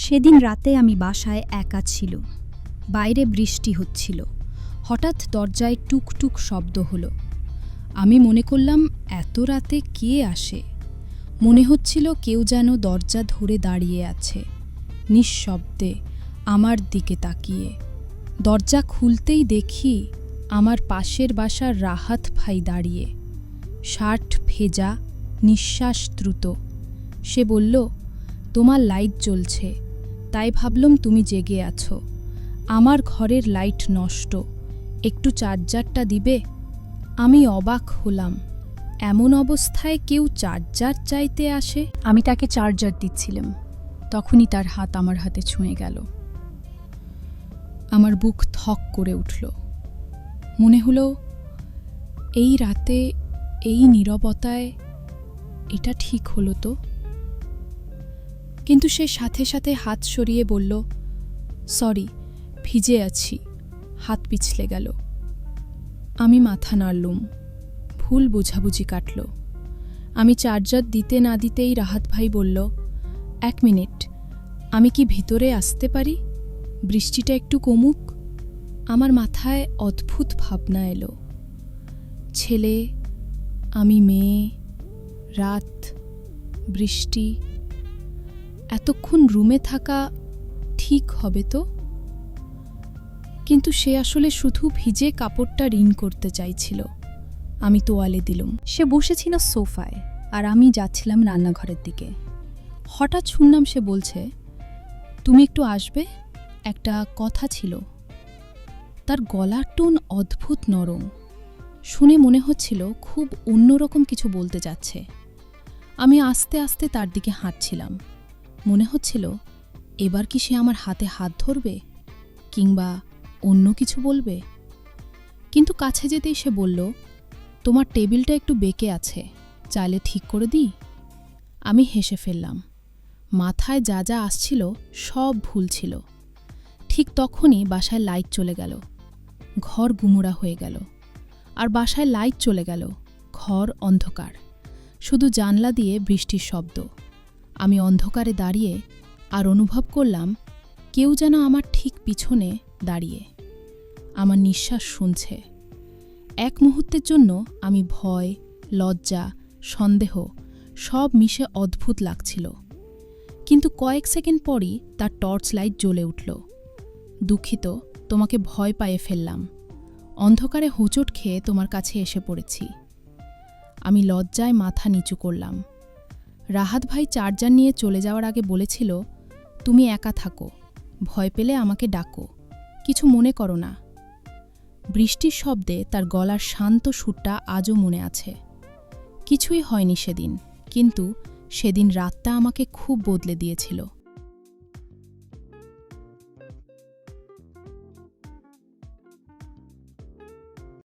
সেদিন রাতে আমি বাসায় একা ছিল। বাইরে বৃষ্টি হচ্ছিল। হঠাৎ দরজায় টুকটুক শব্দ হলো। আমি মনে করলাম, এত রাতে কে আসে? মনে হচ্ছিল কেউ যেন দরজা ধরে দাঁড়িয়ে আছে। নিঃশব্দে আমার দিকে তাকিয়ে। দরজা খুলতেই দেখি আমার পাশের বাসার রাহাত ভাই দাঁড়িয়ে। শার্ট ভেজা, নিঃশ্বাস দ্রুত। সে বলল, তোমার লাইট জ্বলছে। তাই ভাবলাম তুমি জেগে আছো। আমার ঘরের লাইট নষ্ট। একটু চার্জারটা দিবে? আমি অবাক হলাম। এমন অবস্থায় কেউ চার্জার চাইতে আসে? আমি তাকে চার্জার দিচ্ছিলাম। তখনই তার হাত আমার হাতে ছুঁয়ে গেল। আমার বুক থক করে উঠল। মনে হলো, এই রাতে, এই নীরবতায় এটা ঠিক হলো তো? কিন্তু সে সাথে সাথে হাত সরিয়ে বলল, সরি, ভিজে আছি। হাত পিছলে গেল। আমি মাথা নাড়লুম। ভুল বুঝাবুঝি কাটল। আমি চার্জার দিতে না দিতেই রাহাত ভাই বলল, এক মিনিট, আমি কি ভিতরে আসতে পারি? বৃষ্টিটা একটু কমুক। আমার মাথায় অদ্ভুত ভাবনা এলো। ছেলে, আমি মেয়ে, রাত, বৃষ্টি এতক্ষণ রুমে থাকা ঠিক হবে তো? কিন্তু সে আসলে শুধু ভিজে কাপড়টা ঋণ করতে চাইছিল। আমি তোয়ালে দিলুম। সে বসেছিল সোফায়, আর আমি যাচ্ছিলাম রান্নাঘরের দিকে। হঠাৎ শুনলাম সে বলছে, তুমি একটু আসবে? একটা কথা ছিল। তার গলার টোন অদ্ভুত নরম। শুনে মনে হচ্ছিল খুব অন্যরকম কিছু বলতে যাচ্ছে। আমি আস্তে আস্তে তার দিকে হাঁটছিলাম। মনে হচ্ছিল, এবার কি সে আমার হাতে হাত ধরবে কিংবা অন্য কিছু বলবে? কিন্তু কাছে যেতেই সে বলল, তোমার টেবিলটা একটু বেঁকে আছে, চাইলে ঠিক করে দিই? আমি হেসে ফেললাম। মাথায় যা যা আসছিল সব ভুল ছিল। ঠিক তখনই বাসায় লাইট চলে গেল। ঘর গুমোড়া হয়ে গেল। আর বাসায় লাইট চলে গেল। ঘর অন্ধকার। শুধু জানলা দিয়ে বৃষ্টির শব্দ। আমি অন্ধকারে দাঁড়িয়ে আর অনুভব করলাম কেউ যেন আমার ঠিক পিছনে দাঁড়িয়ে। আমার নিঃশ্বাস শুনছে। এক মুহূর্তের জন্য আমি ভয়, লজ্জা, সন্দেহ সব মিশে অদ্ভুত লাগছিল। কিন্তু কয়েক সেকেন্ড পরই তার টর্চ লাইট জ্বলে উঠল। দুঃখিত, তোমাকে ভয় পায়ে ফেললাম। অন্ধকারে হোঁচট খেয়ে তোমার কাছে এসে পড়েছি। আমি লজ্জায় মাথা নিচু করলাম। রাহাত ভাই চার্জার নিয়ে চলে যাওয়ার আগে বলেছিল, তুমি একা থাকো, ভয় পেলে আমাকে ডাকো, কিছু মনে করো না। বৃষ্টির শব্দে তার গলার শান্ত সুরটা আজও মনে আছে। কিছুই হয়নি সেদিন, কিন্তু সেদিন রাতটা আমাকে খুব বদলে দিয়েছিল।